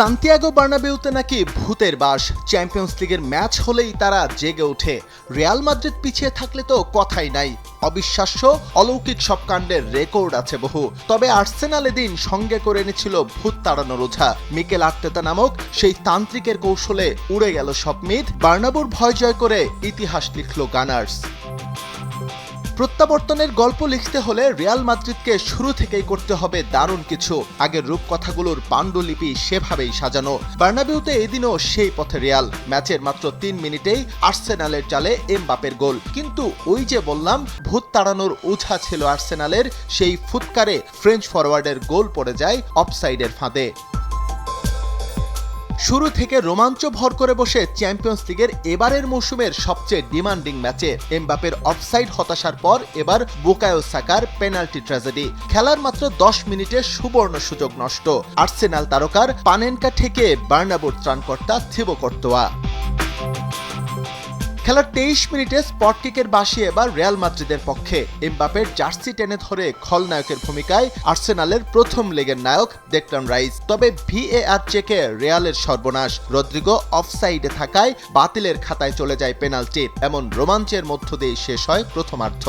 Santiago বার্নাবেউতে নাকি ভূতের বাস। Champions লিগের ম্যাচ হলেই তারা জেগে ওঠে। রিয়াল মাদ্রিদ পিছিয়ে থাকলে তো কথাই নাই। অবিশ্বাস্য, অলৌকিক সব কাণ্ডের রেকর্ড আছে বহু। তবে আর্সেনাল এদিন সঙ্গে করে এনেছিল ভূত তাড়ানোর ওঝা। মিকেল আর্তেতা নামক সেই তান্ত্রিকের কৌশলে উড়ে গেল সব মিথ। বার্নাবুর ভয় জয় করে ইতিহাস লিখল গানার্স। প্রত্যাবর্তনের গল্প লিখতে হলে রিয়াল মাদ্রিদকে শুরু থেকেই করতে হবে দারুণ কিছু। আগের রূপকথাগুলোর পাণ্ডুলিপি সেভাবেই সাজানো। বার্নাবিউতে এদিনও সেই পথে রিয়াল। ম্যাচের মাত্র তিন মিনিটেই আর্সেনালের জালে এমবাপের গোল। কিন্তু ওই যে বললাম, ভূত তাড়ানোর উঝা ছিল আর্সেনালের, সেই ফুৎকারে ফ্রেঞ্চ ফরওয়ার্ডের গোল পড়ে যায় অফসাইডের ফাঁদে। শুরু থেকে রোমাঞ্চ ভর করে বসে চ্যাম্পিয়ন্স লিগের এবারের মৌসুমের সবচেয়ে ডিমান্ডিং ম্যাচে এমবাপের অফসাইড হতাশার পর এবার বোকায়ো সাকার পেনাল্টি ট্র্যাজেডি খেলার মাত্র দশ মিনিটে সুবর্ণ সুযোগ নষ্ট। আর্সেনাল তারকার পানেনকা ঠেকে বার্নাবুর ত্রাণকর্তা থিবো কর্তোয়া। খেলার তেইশ মিনিটে স্পট কিকের বাসি এবার রিয়াল মাদ্রিদের পক্ষে। এমবাপের জার্সি টেনে ধরে খলনায়কের ভূমিকায় আর্সেনালের প্রথম লেগের নায়ক দেখলাম রাইস তবে ভিএআর চেকে রিয়ালের সর্বনাশ। রদ্রিগো অফসাইডে থাকায় বাতিলের খাতায় চলে যায় পেনাল্টি। এমন রোমাঞ্চের মধ্য দিয়ে শেষ হয় প্রথমার্ধ।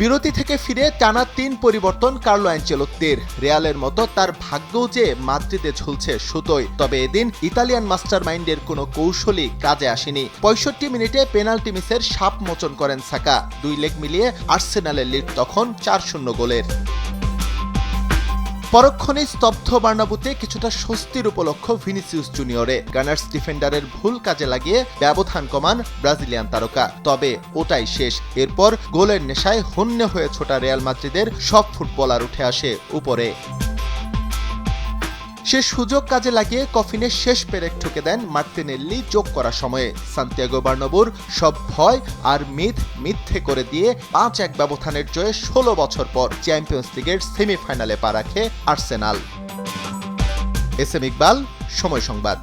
বিরতি থেকে ফিরে টানা তিন পরিবর্তন কার্লো অ্যাঞ্চেলোত্তির। রেয়ালের মতো তার ভাগ্যও যে মাদ্রিদে ঝুলছে সুতোয় তবে এদিন ইতালিয়ান মাস্টার মাইন্ডের কোনো কৌশলই কাজে আসেনি। পঁয়ষট্টি মিনিটে পেনাল্টি মিসের সাপ মোচন করেন সাকা। দুই লেগ মিলিয়ে আর্সেনালের লিড তখন চার শূন্য গোলের। পরক্ষণেই স্তব্ধ বার্নাবুতে কিছুটা স্বস্তির উপলক্ষ ভিনিসিউস জুনিয়রে। গানার্স ডিফেন্ডারের ভুল কাজে লাগিয়ে ব্যবধান কমান ব্রাজিলিয়ান তারকা। তবে ওটাই শেষ। এরপর গোলের নেশায় হন্য হয়ে ছোটা রিয়াল মাদ্রিদের সব ফুটবলার উঠে আসে উপরে। সে সুযোগ কাজে লাগিয়ে কফিনে শেষ পেরেক ঠুকে দেন মার্টিনেল্লি যোগ করার সময়ে। সান্তিয়াগো বার্নবুর সব ভয় আর মিথ মিথ্যে করে দিয়ে পাঁচ এক ব্যবধানের জয়ে ষোলো বছর পর চ্যাম্পিয়ন্স লিগের সেমিফাইনালে পা রাখে আর্সেনাল। এস এম ইকবাল, সময় সংবাদ।